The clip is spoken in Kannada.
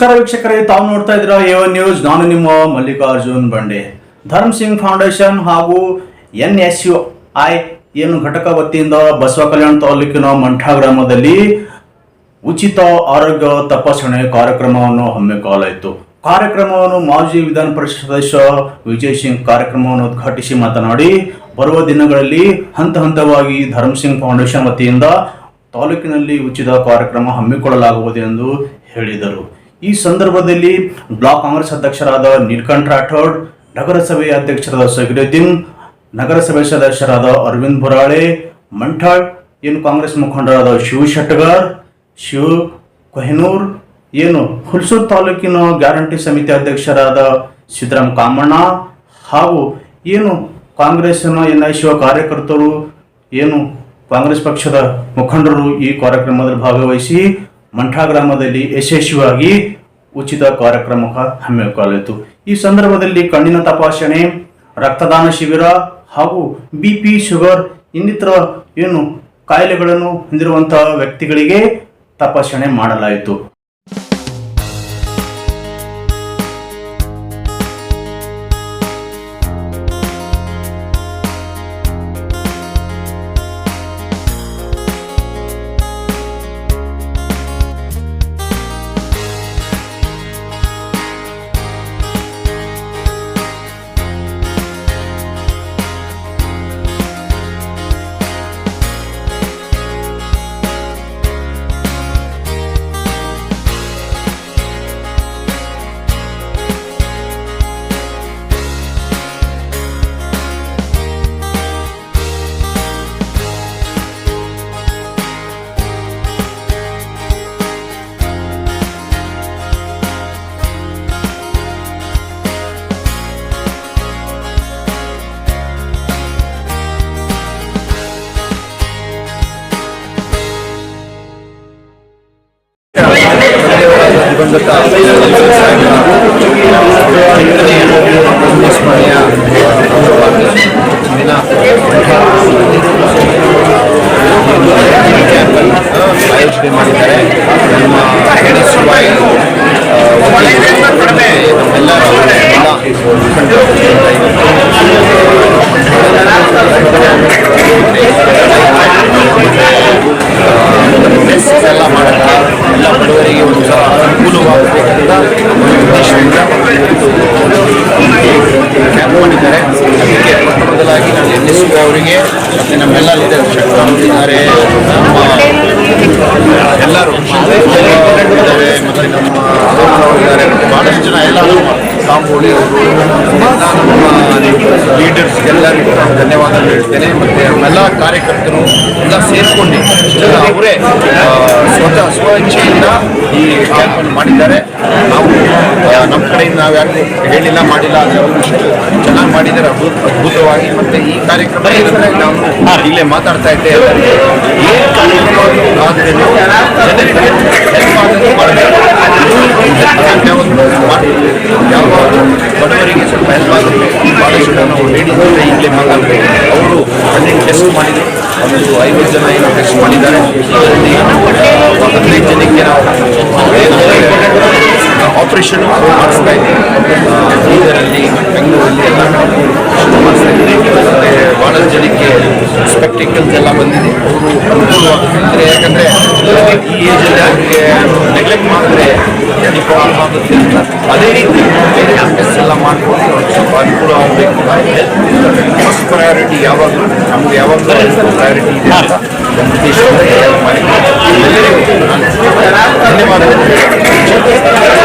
ನಮಸ್ಕಾರ ವೀಕ್ಷಕರೇ, ತಾವು ನೋಡ್ತಾ ಇದ್ದೀರಾ ಒನ್ ನ್ಯೂಸ್ ನಾನು ನಿಮ್ಮ ಮಲ್ಲಿಕಾರ್ಜುನ್ ಬಂಡೆ. ಧರ್ಮ್ ಸಿಂಗ್ ಫೌಂಡೇಶನ್ ಹಾಗೂ ಎನ್ ಎಸ್ ಯು ಐ ಏನು ಘಟಕ ವತಿಯಿಂದ ಬಸವ ಕಲ್ಯಾಣ ತಾಲೂಕಿನ ಮಂಠ ಗ್ರಾಮದಲ್ಲಿ ಉಚಿತ ಆರೋಗ್ಯ ತಪಾಸಣೆ ಕಾರ್ಯಕ್ರಮವನ್ನು ಹಮ್ಮಿಕೊಳ್ಳಲಾಯಿತು. ಕಾರ್ಯಕ್ರಮವನ್ನು ಮಾಜಿ ವಿಧಾನ ಪರಿಷತ್ ಸದಸ್ಯ ವಿಜಯ್ ಸಿಂಗ್ ಕಾರ್ಯಕ್ರಮವನ್ನು ಉದ್ಘಾಟಿಸಿ ಮಾತನಾಡಿ, ಬರುವ ದಿನಗಳಲ್ಲಿ ಹಂತ ಹಂತವಾಗಿ ಧರ್ಮ್ ಸಿಂಗ್ ಫೌಂಡೇಶನ್ ವತಿಯಿಂದ ತಾಲೂಕಿನಲ್ಲಿ ಉಚಿತ ಕಾರ್ಯಕ್ರಮ ಹಮ್ಮಿಕೊಳ್ಳಲಾಗುವುದು ಎಂದು ಹೇಳಿದರು. ಈ ಸಂದರ್ಭದಲ್ಲಿ ಬ್ಲಾಕ್ ಕಾಂಗ್ರೆಸ್ ಅಧ್ಯಕ್ಷರಾದ ನೀಲಕಂಠ ರಾಠೋಡ್, ನಗರಸಭೆ ಅಧ್ಯಕ್ಷರಾದ ಸಗಿರುದ್ದೀನ್ ನಗರಸಭೆ ಸದಸ್ಯರಾದ ಅರವಿಂದ್ ಬುರಾಳೆ, ಮಂಠಾಳ್, ಏನು ಕಾಂಗ್ರೆಸ್ ಮುಖಂಡರಾದ ಶಿವ ಶೆಟ್ಟಗಾರ್, ಶಿವ ಕೊಹಿನೂರ್, ಏನು ಹುಲ್ಸೂರು ತಾಲೂಕಿನ ಗ್ಯಾರಂಟಿ ಸಮಿತಿ ಅಧ್ಯಕ್ಷರಾದ ಸಿದ್ದರಾಮ್ ಕಾಮಣ್ಣ ಹಾಗೂ ಏನು ಕಾಂಗ್ರೆಸ್ನ ಎನ್ ಐ ಶಿವ ಕಾರ್ಯಕರ್ತರು, ಏನು ಕಾಂಗ್ರೆಸ್ ಪಕ್ಷದ ಮುಖಂಡರು ಈ ಕಾರ್ಯಕ್ರಮದಲ್ಲಿ ಭಾಗವಹಿಸಿ ಮಂಠಾ ಗ್ರಾಮದಲ್ಲಿ ಯಶಸ್ವಿಯಾಗಿ ಉಚಿತ ಕಾರ್ಯಕ್ರಮ ಹಮ್ಮಿಕೊಳ್ಳಿತು ಈ ಸಂದರ್ಭದಲ್ಲಿ ಕಣ್ಣಿನ ತಪಾಸಣೆ, ರಕ್ತದಾನ ಶಿಬಿರ ಹಾಗೂ ಬಿ ಪಿ ಶುಗರ್ ಇನ್ನಿತರ ಏನು ಕಾಯಿಲೆಗಳನ್ನು ಹೊಂದಿರುವಂತಹ ವ್ಯಕ್ತಿಗಳಿಗೆ ತಪಾಸಣೆ ಮಾಡಲಾಯಿತು. Thank you. ಎಸ್ ಅವರಿಗೆ ಮತ್ತು ನಮ್ಮೆಲ್ಲ ಲೀಡರ್ ಶಕ್ತಿದ್ದಾರೆ ನಮ್ಮ ಎಲ್ಲರೂ ಇದ್ದಾರೆ. ಮತ್ತು ನಮ್ಮ ಇದ್ದಾರೆ. ಭಾಳಷ್ಟು ಜನ ಎಲ್ಲರೂ ಕಾಂಬೋಳಿ ನಮ್ಮ ಲೀಡರ್ಸ್ ಎಲ್ಲರಿಗೂ ನಾನು ಧನ್ಯವಾದ ಹೇಳ್ತೇನೆ. ಮತ್ತು ನಮ್ಮೆಲ್ಲ ಕಾರ್ಯಕರ್ತರು ಎಲ್ಲ ಸೇರಿಕೊಂಡು ಅವರೇ ಸ್ವತಃ ಸ್ವ ಇಚ್ಛೆಯಿಂದ ಈ ಕ್ಯಾಂಪನ್ನು ಮಾಡಿದ್ದಾರೆ. ನಾವು ನಮ್ಮ ಕಡೆಯಿಂದ ನಾವು ಯಾರು ಹೇಳಿಲ್ಲ, ಮಾಡಿಲ್ಲ ಆದರೆ ಅವರು ಚೆನ್ನಾಗಿ ಮಾಡಿದ್ದಾರೆ, ಅದ್ಭುತ, ಅದ್ಭುತವಾಗಿ. ಮತ್ತು ಈ ಕಾರ್ಯಕ್ರಮ ನಾವು ಇಲ್ಲೇ ಮಾತಾಡ್ತಾ ಇದ್ದೇವೆ ಏನು ಯಾವಾಗ ಬಡವರಿಗೆ ಸ್ವಲ್ಪ ಹೆಲ್ಪ್ ಆಗುತ್ತೆ. ಭಾಳಷ್ಟು ನಾವು ಲೇಡೀಸ್ ಇಲ್ಲೇ ಮಾತಾಡ್ಬೇಕು ಅವರು ಹನ್ನೆರಡು ಟೆಸ್ಟ್ ಮಾಡಿದ್ರು ಒಂದು ಐವತ್ತು ಜನ ಏನೋ ಟೆಸ್ಟ್ ಮಾಡಿದ್ದಾರೆ. ಅದರಲ್ಲಿ ಹದಿನೈದು ಜನಕ್ಕೆ ಆಪರೇಷನ್ ಮಾಡಿಸ್ತಾ ಇದ್ದೀವಿ. ಆ, ಬೀದರಲ್ಲಿ ಬೆಂಗಳೂರಲ್ಲಿ ಎಲ್ಲ the problem of the film ಅದೇ ರೀತಿ ಬೇರೆ ಆಸ್ಪೆಕ್ಟ್ಸ್ ಎಲ್ಲ ಮಾಡಿಕೊಂಡು ಸ್ವಲ್ಪ ಅನುಕೂಲ ಆಗಬೇಕು ಆಗಿದೆ ಫಸ್ಟ್ ಪ್ರಯಾರಿಟಿ ಯಾವಾಗಲೂ ನಮ್ಗೆ ಯಾವಾಗಲೂ ಪ್ರಯಾರಿಟಿ ಇದೆ ಅಂತ ಕಮ್ಯುನಿಕೇಶನ್ ಎಲ್ಲರಿಗೂ ಧನ್ಯವಾದಗಳು